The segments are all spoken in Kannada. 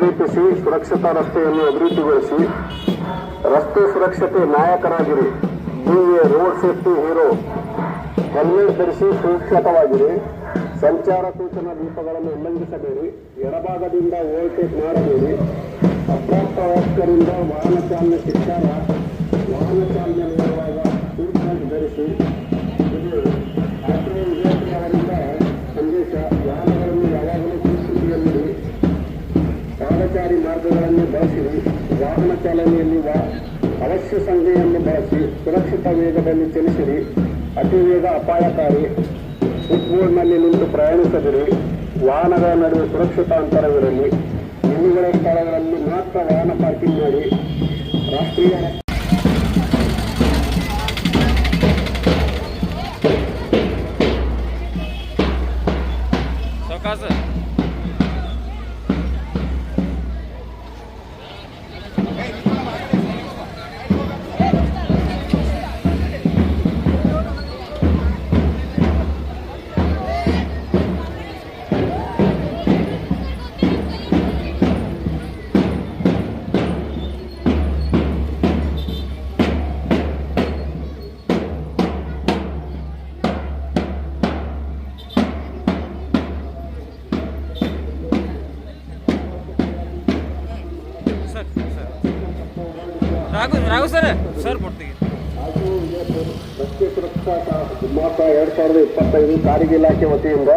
ಪ್ರೀತಿಸಿ, ಸುರಕ್ಷತಾ ರಸ್ತೆಯನ್ನು ಅಭಿವೃದ್ಧಿಗೊಳಿಸಿ. ರಸ್ತೆ ಸುರಕ್ಷತೆ ನಾಯಕರಾಗಿರಿ. Be a road safety hero helmet ಧರಿಸಿ ಸುರಕ್ಷಿತವಾಗಿರಿ. ಸಂಚಾರ ಸೂಚನಾ ದೀಪಗಳನ್ನು ಉಲ್ಲಂಘಿಸಬೇಡಿ. ಎಡಭಾಗದಿಂದ ಓವರ್ಟೇಕ್ ಮಾಡಬೇಡಿ ಅಪ್ರಾಪ್ತವಯಸ್ಕರಿಂದ ವಾಹನ ಚಾಲನೆ ಶಿಕ್ಷಣ, ವಾಹನ ಚಾಲನೆ ಮಾಡುವಾಗ ಸೀಟ್ ಧರಿಸಿ ಬಳಸಿರಿ ವಾಹನ ಚಾಲನೆಯಲ್ಲಿ ಅವಶ್ಯ ಸಂಖ್ಯೆಯನ್ನು ಬಳಸಿ, ಸುರಕ್ಷಿತ ವೇಗದಲ್ಲಿ ಚಲಿಸಿರಿ. ಅತಿ ವೇಗ ಅಪಾಯಕಾರಿ. ಫುಟ್ಬೋರ್ಡ್ನಲ್ಲಿ ನಿಂತು ಪ್ರಯಾಣಿಸದಿರಿ. ವಾಹನಗಳ ನಡುವೆ ಸುರಕ್ಷಿತ ಅಂತರವಿರಲಿ. ನಿಲುಗಡೆ ಸ್ಥಳಗಳಲ್ಲಿ ಮಾತ್ರ ವಾಹನ ಪಾರ್ಕಿಂಗ್ ಮಾಡಿ ರಾಷ್ಟ್ರೀಯ ರಾಘು ರಾಘು ಸರ್. ಸರ್ ಕೊಡ್ತೀವಿ ಹಾಗೂ ರಸ್ತೆ ಸುರಕ್ಷತಾ ಮಾಸ ಎರಡ್ ಸಾವಿರದ ಇಪ್ಪತ್ತೈದು ಸಾರಿಗೆ ಇಲಾಖೆ ವತಿಯಿಂದ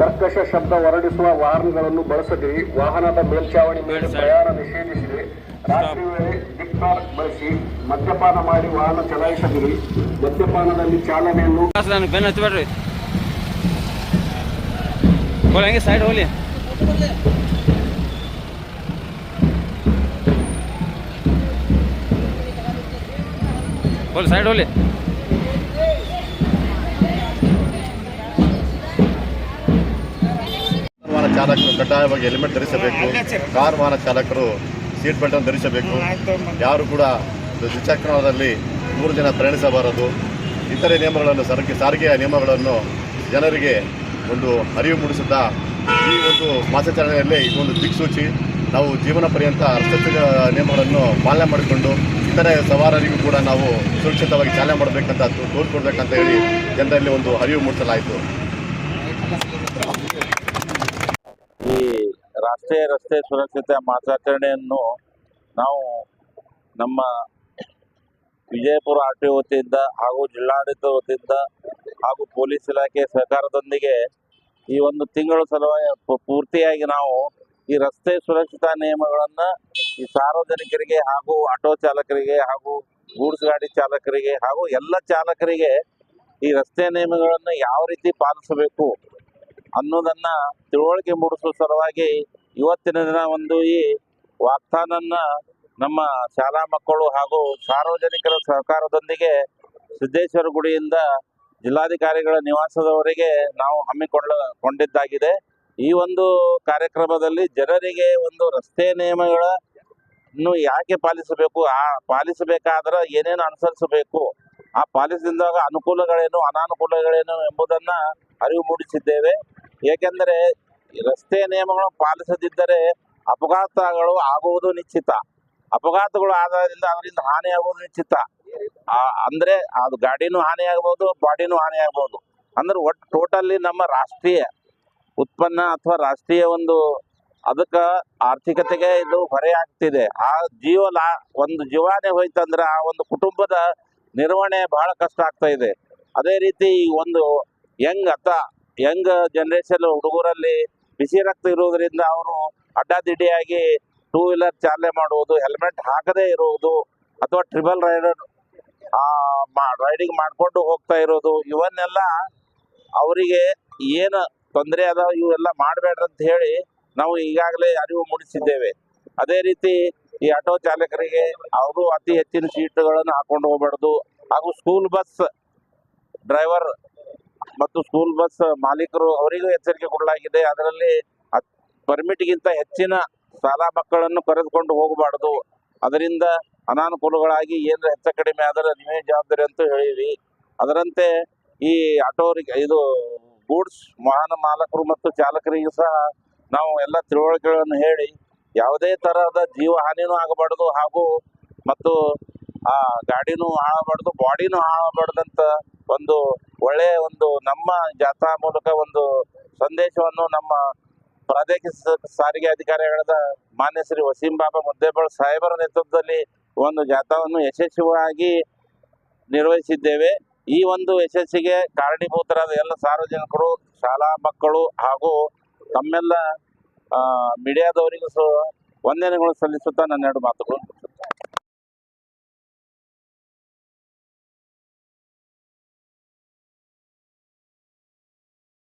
ಕರ್ಕಶ ಶಬ್ದ ಹೊರಡಿಸುವ ವಾಹನಗಳನ್ನು ಬಳಸದಿರಿ ವಾಹನದ ಮೇಲ್ಚಾವಣಿ ಮೇಲೆ. ಪ್ರಯಾಣ ನಿಷೇಧಿಸಿರಿ. ರಾತ್ರಿ ವೇಳೆ ಡಿಕ್ಟಾರ್ ಬಳಸಿ ಮದ್ಯಪಾನ ಮಾಡಿ ವಾಹನ ಚಲಾಯಿಸದಿರಿ. ಮದ್ಯಪಾನದಲ್ಲಿ ಚಾಲನೆಯನ್ನು ನಾನು ಬೆನ್ನು ಹಚ್ಚಬೇಡ್ರಿ. ಹಂಗೆ ಸೈಡ್ ಹೋಲಿ ಸೈಡ್ ಹೋಲಿ ವಾಹನ ಚಾಲಕರು ಕಡ್ಡಾಯವಾಗಿ ಹೆಲ್ಮೆಟ್ ಧರಿಸಬೇಕು. ಕಾರ್ ವಾಹನ ಚಾಲಕರು ಸೀಟ್ ಬೆಲ್ಟ್ ಅನ್ನು ಧರಿಸಬೇಕು. ಯಾರು ಕೂಡ ದ್ವಿಚಕ್ರದಲ್ಲಿ ಮೂರು ಜನ ಪ್ರಯಾಣಿಸಬಾರದು. ಇತರೆ ನಿಯಮಗಳನ್ನು ಸಾರಿಗೆ ಸಾರಿಗೆಯ ನಿಯಮಗಳನ್ನು ಜನರಿಗೆ ಒಂದು ಅರಿವು ಮೂಡಿಸುತ್ತಾ ಈ ಒಂದು ಮಾಸಾಚರಣೆಯಲ್ಲಿ ಇದೊಂದು ದಿಕ್ಸೂಚಿ ನಾವು ಜೀವನ ಪರ್ಯಂತ ರಸ್ತೆ ನಿಯಮಗಳನ್ನು ಪಾಲನೆ ಮಾಡಿಕೊಂಡು ಇತರೆ ಸವಾರರಿಗೂ ಕೂಡ ನಾವು ಸುರಕ್ಷಿತವಾಗಿ ಚಾಲನೆ ಮಾಡಬೇಕಂತ ತೋರಿಸ್ಕೊಡ್ಬೇಕಂತ ಹೇಳಿ ಜನರಲ್ಲಿ ಒಂದು ಅರಿವು ಮೂಡಿಸಲಾಯಿತು. ಈ ರಾಷ್ಟ್ರೀಯ ರಸ್ತೆ ಸುರಕ್ಷತೆ ಮಾಸಾಚರಣೆಯನ್ನು ನಾವು ನಮ್ಮ ವಿಜಯಪುರ ಆರ್ ಟಿ ವತಿಯಿಂದ ಹಾಗೂ ಜಿಲ್ಲಾಡಳಿತ ವತಿಯಿಂದ ಹಾಗೂ ಪೊಲೀಸ್ ಇಲಾಖೆ ಸಹಕಾರದೊಂದಿಗೆ ಈ ಒಂದು ತಿಂಗಳ ಸಲುವಾಗಿ ಪೂರ್ತಿಯಾಗಿ ನಾವು ಈ ರಸ್ತೆ ಸುರಕ್ಷತಾ ನಿಯಮಗಳನ್ನ ಈ ಸಾರ್ವಜನಿಕರಿಗೆ ಹಾಗೂ ಆಟೋ ಚಾಲಕರಿಗೆ ಹಾಗೂ ಗೂಡ್ಸ್ ಗಾಡಿ ಚಾಲಕರಿಗೆ ಹಾಗೂ ಎಲ್ಲ ಚಾಲಕರಿಗೆ ಈ ರಸ್ತೆ ನಿಯಮಗಳನ್ನು ಯಾವ ರೀತಿ ಪಾಲಿಸಬೇಕು ಅನ್ನೋದನ್ನ ತಿಳುವಳಿಕೆ ಮೂಡಿಸುವ ಸಲುವಾಗಿ ಇವತ್ತಿನ ದಿನ ಒಂದು ಈ ವಾಗ್ದಾನನ್ನ ನಮ್ಮ ಶಾಲಾ ಮಕ್ಕಳು ಹಾಗೂ ಸಾರ್ವಜನಿಕರ ಸಹಕಾರದೊಂದಿಗೆ ಸಿದ್ದೇಶ್ವರ ಗುಡಿಯಿಂದ ಜಿಲ್ಲಾಧಿಕಾರಿಗಳ ನಿವಾಸದವರೆಗೆ ನಾವು ಹಮ್ಮಿಕೊಳ್ಳ ಕೊಂಡಿದ್ದಾಗಿದೆ. ಈ ಒಂದು ಕಾರ್ಯಕ್ರಮದಲ್ಲಿ ಜನರಿಗೆ ಒಂದು ರಸ್ತೆ ನಿಯಮಗಳನ್ನು ಯಾಕೆ ಪಾಲಿಸಬೇಕು? ಆ ಪಾಲಿಸಬೇಕಾದ್ರೆ ಏನೇನು ಅನುಸರಿಸಬೇಕು? ಆ ಪಾಲಿಸಿದಾಗ ಅನುಕೂಲಗಳೇನು, ಅನಾನುಕೂಲಗಳೇನು ಎಂಬುದನ್ನ ಅರಿವು ಮೂಡಿಸಿದ್ದೇವೆ. ಏಕೆಂದರೆ ರಸ್ತೆ ನಿಯಮಗಳನ್ನು ಪಾಲಿಸದಿದ್ದರೆ ಅಪಘಾತಗಳು ಆಗುವುದು ನಿಶ್ಚಿತ. ಅಪಘಾತಗಳು ಆಗೋದ್ರಿಂದ ಅದರಿಂದ ಹಾನಿಯಾಗುವುದು ನಿಶ್ಚಿತ. ಅಂದ್ರೆ ಅದು ಗಾಡಿನೂ ಹಾನಿ ಆಗ್ಬೋದು ಬಾಡಿನೂ ಹಾನಿ ಆಗ್ಬೋದು ಅಂದ್ರೆ ಒಟ್ಟು ಟೋಟಲಿ ನಮ್ಮ ರಾಷ್ಟ್ರೀಯ ಉತ್ಪನ್ನ ಅಥವಾ ರಾಷ್ಟ್ರೀಯ ಒಂದು ಅದಕ್ಕೆ ಆರ್ಥಿಕತೆಗೆ ಇದು ಹೊರೆ ಆಗ್ತಿದೆ. ಆ ಜೀವ ಒಂದು ಜೀವಾನೇ ಹೋಯ್ತಂದ್ರೆ ಆ ಒಂದು ಕುಟುಂಬದ ನಿರ್ವಹಣೆ ಬಹಳ ಕಷ್ಟ ಆಗ್ತಾ ಇದೆ. ಅದೇ ರೀತಿ ಒಂದು ಯಂಗ್ ಅತ್ತ ಯಂಗ್ ಜನರೇಷನ್ ಹುಡುಗರಲ್ಲಿ ಬಿಸಿ ರಕ್ತ ಇರುವುದರಿಂದ ಅವರು ಅಡ್ಡಾದಿಡ್ಡಿಯಾಗಿ ಟೂ ವೀಲರ್ ಚಾಲನೆ ಮಾಡುವುದು ಹೆಲ್ಮೆಟ್ ಹಾಕದೇ ಇರುವುದು ಅಥವಾ ಟ್ರಿಬಲ್ ರೈಡರ್ ರೈಡಿಂಗ್ ಮಾಡಿಕೊಂಡು ಹೋಗ್ತಾ ಇರೋದು, ಇವನ್ನೆಲ್ಲ ಅವರಿಗೆ ಏನು ತೊಂದರೆ ಅದಾವ ಇವೆಲ್ಲ ಅಂತ ಹೇಳಿ ನಾವು ಈಗಾಗಲೇ ಅರಿವು ಮೂಡಿಸಿದ್ದೇವೆ. ಅದೇ ರೀತಿ ಈ ಆಟೋ ಚಾಲಕರಿಗೆ ಅವರು ಅತಿ ಹೆಚ್ಚಿನ ಸೀಟ್ಗಳನ್ನು ಹಾಕೊಂಡು ಹೋಗ್ಬಾರ್ದು. ಹಾಗೂ ಸ್ಕೂಲ್ ಬಸ್ ಡ್ರೈವರ್ ಮತ್ತು ಸ್ಕೂಲ್ ಬಸ್ ಮಾಲೀಕರು ಅವರಿಗೂ ಎಚ್ಚರಿಕೆ ಕೊಡಲಾಗಿದೆ. ಅದರಲ್ಲಿ ಪರ್ಮಿಟ್ಗಿಂತ ಹೆಚ್ಚಿನ ಶಾಲಾ ಮಕ್ಕಳನ್ನು ಕರೆದುಕೊಂಡು ಹೋಗಬಾರ್ದು. ಅದರಿಂದ ಅನಾನುಕೂಲಗಳಾಗಿ ಏನಾರ ಹೆಚ್ಚ ಕಡಿಮೆ ಆದರೆ ನೀವೇ ಜವಾಬ್ದಾರಿ ಅಂತ ಹೇಳಿವಿ ಅದರಂತೆ ಈ ಆಟೋ ಇದು ಗೂಡ್ಸ್, ವಾಹನ ಮಾಲಕರು ಮತ್ತು ಚಾಲಕರಿಗೂ ಸಹ ನಾವು ಎಲ್ಲ ತಿಳುವಳಿಕೆಗಳನ್ನು ಹೇಳಿ ಯಾವುದೇ ತರಹದ ಜೀವ ಹಾನಿನೂ ಆಗಬಾರ್ದು ಹಾಗೂ ಮತ್ತು ಆ ಗಾಡಿನೂ ಹಾಳಾಗಬಾರ್ದು, ಬಾಡಿನೂ ಹಾಳಬಾರ್ದಂತ ಒಂದು ಒಳ್ಳೆಯ ಒಂದು ನಮ್ಮ ಜಾಥಾ ಮೂಲಕ ಒಂದು ಸಂದೇಶವನ್ನು ನಮ್ಮ ಪ್ರಾದೇಶಿಕ ಸಾರಿಗೆ ಅಧಿಕಾರಿಗಳಾದ ಮಾನ್ಯ ಶ್ರೀ ವಸೀಂ ಬಾಬಾ ಮುದ್ದೇಬಾಳ್ ಸಾಹೇಬರ ನೇತೃತ್ವದಲ್ಲಿ ಒಂದು ಜಾಥಾವನ್ನು ಯಶಸ್ವಿಯಾಗಿ ನಿರ್ವಹಿಸಿದ್ದೇವೆ. ಈ ಒಂದು ಯಶಸ್ಸಿಗೆ ಕಾರಣೀಭೂತರಾದ ಎಲ್ಲ ಸಾರ್ವಜನಿಕರು, ಶಾಲಾ ಮಕ್ಕಳು ಹಾಗೂ ತಮ್ಮೆಲ್ಲ ಮೀಡಿಯಾದವರಿಗೂ ಸಹ ವಂದನೆಗಳು ಸಲ್ಲಿಸುತ್ತಾ ನನ್ನ ಎರಡು ಮಾತುಗಳು